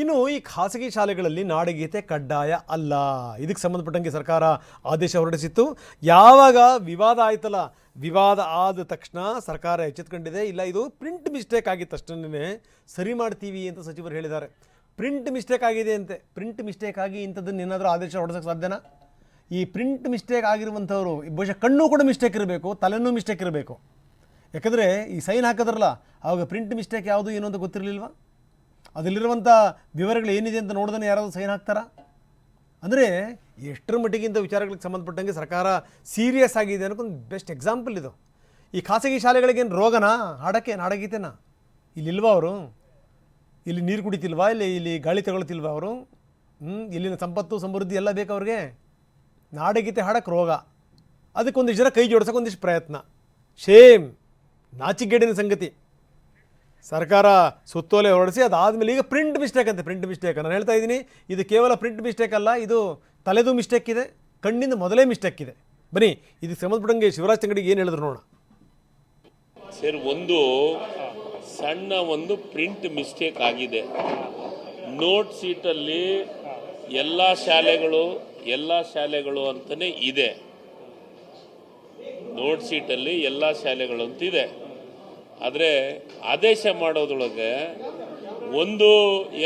ಇನ್ನು ಈ ಖಾಸಗಿ ಶಾಲೆಗಳಲ್ಲಿ ನಾಡಗೀತೆ ಕಡ್ಡಾಯ ಅಲ್ಲ. ಇದಕ್ಕೆ ಸಂಬಂಧಪಟ್ಟಂಗೆ ಸರ್ಕಾರ ಆದೇಶ ಹೊರಡಿಸಿತ್ತು. ಯಾವಾಗ ವಿವಾದ ಆಯ್ತಲ್ಲ, ವಿವಾದ ಆದ ತಕ್ಷಣ ಸರ್ಕಾರ ಎಚ್ಚೆತ್ಕೊಂಡಿದೆ. ಇಲ್ಲ, ಇದು ಪ್ರಿಂಟ್ ಮಿಸ್ಟೇಕ್ ಆಗಿತ್ತು ತಕ್ಷಣವೇ ಸರಿ ಮಾಡ್ತೀವಿ ಅಂತ ಸಚಿವರು ಹೇಳಿದ್ದಾರೆ. ಪ್ರಿಂಟ್ ಮಿಸ್ಟೇಕ್ ಆಗಿದೆ ಅಂತೆ. ಪ್ರಿಂಟ್ ಮಿಸ್ಟೇಕ್ ಆಗಿ ಇಂಥದ್ದನ್ನು ಏನಾದರೂ ಆದೇಶ ಹೊರಡಿಸೋಕ್ಕೆ ಸಾಧ್ಯನಾ? ಈ ಪ್ರಿಂಟ್ ಮಿಸ್ಟೇಕ್ ಆಗಿರುವಂಥವ್ರು, ಬಹುಶಃ ಕಣ್ಣು ಕೂಡ ಮಿಸ್ಟೇಕ್ ಇರಬೇಕು, ತಲೆನೂ ಮಿಸ್ಟೇಕ್ ಇರಬೇಕು. ಯಾಕಂದರೆ ಈ ಸೈನ್ ಹಾಕಿದ್ರಲ್ಲ ಆವಾಗ ಪ್ರಿಂಟ್ ಮಿಸ್ಟೇಕ್ ಯಾವುದು ಏನು ಅಂತ ಗೊತ್ತಿರಲಿಲ್ವಾ? ಅದರಲ್ಲಿರುವಂಥ ವಿವರಗಳು ಏನಿದೆ ಅಂತ ನೋಡ್ದೇ ಯಾರಾದರೂ ಸೈನ್ ಹಾಕ್ತಾರಾ? ಅಂದರೆ ಎಷ್ಟರ ಮಟ್ಟಿಗೆ ಇಂಥ ವಿಚಾರಗಳಿಗೆ ಸಂಬಂಧಪಟ್ಟಂಗೆ ಸರ್ಕಾರ ಸೀರಿಯಸ್ ಆಗಿದೆ ಅನ್ನೋಕ್ಕೊಂದು ಬೆಸ್ಟ್ ಎಕ್ಸಾಂಪಲ್ ಇದು. ಈ ಖಾಸಗಿ ಶಾಲೆಗಳಿಗೇನು ರೋಗನಾ? ಹಾಡಕ್ಕೆ ನಾಡಗೀತೆನಾ ಇಲ್ಲಿಲ್ವಾ ಅವರು? ಇಲ್ಲಿ ನೀರು ಕುಡಿತಿಲ್ವಾ? ಇಲ್ಲಿ ಇಲ್ಲಿ ಗಾಳಿ ತಗೊಳ್ತಿಲ್ವಾ ಅವರು? ಹ್ಞೂ ಇಲ್ಲಿನ ಸಂಪತ್ತು, ಸಮೃದ್ಧಿ ಎಲ್ಲ ಬೇಕು ಅವ್ರಿಗೆ? ನಾಡಗೀತೆ ಹಾಡಕ್ಕೆ ರೋಗ. ಅದಕ್ಕೊಂದಿಷ್ಟು ಜನ ಕೈ ಜೋಡಿಸೋಕೆ ಒಂದಿಷ್ಟು ಪ್ರಯತ್ನ. ಶೇಮ್ ನಾಚಿಗೇಡಿನ ಸಂಗತಿ. ಸರ್ಕಾರ ಸುತ್ತೋಲೆ ಹೊರಡಿಸಿ ಅದಾದಮೇಲೆ ಈಗ ಪ್ರಿಂಟ್ ಮಿಸ್ಟೇಕ್ ಅಂತೆ ಪ್ರಿಂಟ್ ಮಿಸ್ಟೇಕ್ ನಾನು ಹೇಳ್ತಾ ಇದ್ದೀನಿ, ಇದು ಕೇವಲ ಪ್ರಿಂಟ್ ಮಿಸ್ಟೇಕ್ ಅಲ್ಲ, ಇದು ತಲೆದು ಮಿಸ್ಟೇಕ್ ಇದೆ, ಕಣ್ಣಿಂದ ಮೊದಲೇ ಮಿಸ್ಟೇಕ್ ಇದೆ. ಬನ್ನಿ ಇದಕ್ಕೆ ಸಂಬಂಧಪಟ್ಟಂಗೆ ಶಿವರಾಜ್ ತಂಗಡಿಗೆ ಏನು ಹೇಳಿದ್ರು ನೋಡೋಣ. ಸರ್, ಒಂದು ಸಣ್ಣ ಒಂದು ಪ್ರಿಂಟ್ ಮಿಸ್ಟೇಕ್ ಆಗಿದೆ. ನೋಟ್ ಸೀಟಲ್ಲಿ ಎಲ್ಲ ಶಾಲೆಗಳು ಎಲ್ಲ ಶಾಲೆಗಳು ಅಂತಲೇ ಇದೆ. ನೋಟ್ ಸೀಟಲ್ಲಿ ಎಲ್ಲ ಶಾಲೆಗಳು ಅಂತಿದೆ ಆದರೆ ಆದೇಶ ಮಾಡೋದ್ರೊಳಗೆ ಒಂದು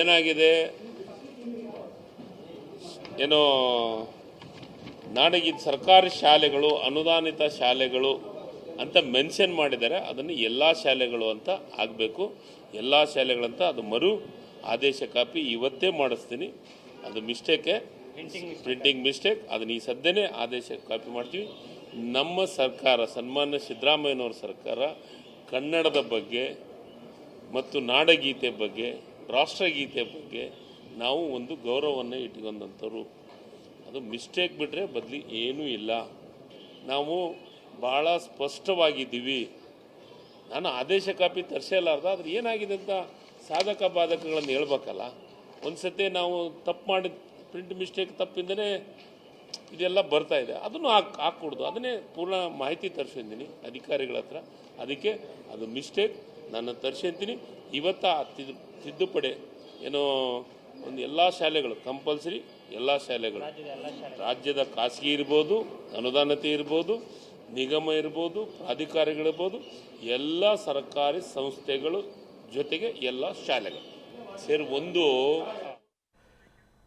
ಏನಾಗಿದೆ? ಏನೋ ನಾಡಿಗೆ ಸರ್ಕಾರಿ ಶಾಲೆಗಳು ಅನುದಾನಿತ ಶಾಲೆಗಳು ಅಂತ ಮೆನ್ಷನ್ ಮಾಡಿದ್ದಾರೆ. ಅದನ್ನು ಎಲ್ಲ ಶಾಲೆಗಳು ಅಂತ ಆಗಬೇಕು. ಎಲ್ಲ ಶಾಲೆಗಳಂತ ಅದು ಮರು ಆದೇಶ ಕಾಪಿ ಇವತ್ತೇ ಮಾಡಿಸ್ತೀನಿ. ಅದು ಮಿಸ್ಟೇಕೆ ಪ್ರಿಂಟಿಂಗ್ ಮಿಸ್ಟೇಕ್ ಅದನ್ನ ಈ ಸದ್ಯನೇ ಆದೇಶ ಕಾಪಿ ಮಾಡ್ತೀವಿ. ನಮ್ಮ ಸರ್ಕಾರ ಸನ್ಮಾನ್ಯ ಸಿದ್ದರಾಮಯ್ಯನವ್ರ ಸರ್ಕಾರ ಕನ್ನಡದ ಬಗ್ಗೆ ಮತ್ತು ನಾಡಗೀತೆ ಬಗ್ಗೆ, ರಾಷ್ಟ್ರಗೀತೆ ಬಗ್ಗೆ ನಾವು ಒಂದು ಗೌರವವನ್ನು ಇಟ್ಕೊಂಡಂಥವ್ರು. ಅದು ಮಿಸ್ಟೇಕ್ ಬಿಟ್ಟರೆ ಬದಲಿ ಏನೂ ಇಲ್ಲ. ನಾವು ಭಾಳ ಸ್ಪಷ್ಟವಾಗಿದ್ದೀವಿ. ನಾನು ಆದೇಶ ಕಾಪಿ ತರಿಸಲಾರ್ದ, ಆದರೆ ಏನಾಗಿದೆ ಅಂತ ಸಾಧಕ ಬಾಧಕಗಳನ್ನು ಹೇಳ್ಬೇಕಲ್ಲ. ಒಂದು ಸತಿ ನಾವು ತಪ್ಪು ಮಾಡಿದ ಪ್ರಿಂಟ್ ಮಿಸ್ಟೇಕ್ ತಪ್ಪಿಂದನೇ ಇದೆಲ್ಲ ಬರ್ತಾ ಇದೆ. ಅದನ್ನು ಹಾಕಿ, ಹಾಕ್ಕೊಡ್ದು. ಅದನ್ನೇ ಪೂರ್ಣ ಮಾಹಿತಿ ತರಿಸಿದ್ದೀನಿ ಅಧಿಕಾರಿಗಳ ಹತ್ರ. ಅದಕ್ಕೆ ಅದು ಮಿಸ್ಟೇಕ್. ನಾನು ತರಿಸಿರ್ತೀನಿ. ಇವತ್ತು ಆ ತಿದ್ದು ತಿದ್ದುಪಡಿ ಏನೋ ಒಂದು ಎಲ್ಲ ಶಾಲೆಗಳು, ಕಂಪಲ್ಸರಿ ಎಲ್ಲ ಶಾಲೆಗಳು. ರಾಜ್ಯದ ಖಾಸಗಿ ಇರ್ಬೋದು, ಅನುದಾನತೆ ಇರ್ಬೋದು, ನಿಗಮ ಇರ್ಬೋದು ಪ್ರಾಧಿಕಾರಿಗಳಿರ್ಬೋದು ಎಲ್ಲ ಸರ್ಕಾರಿ ಸಂಸ್ಥೆಗಳು ಜೊತೆಗೆ ಎಲ್ಲ ಶಾಲೆಗಳು. ಸೇರಿ, ಒಂದು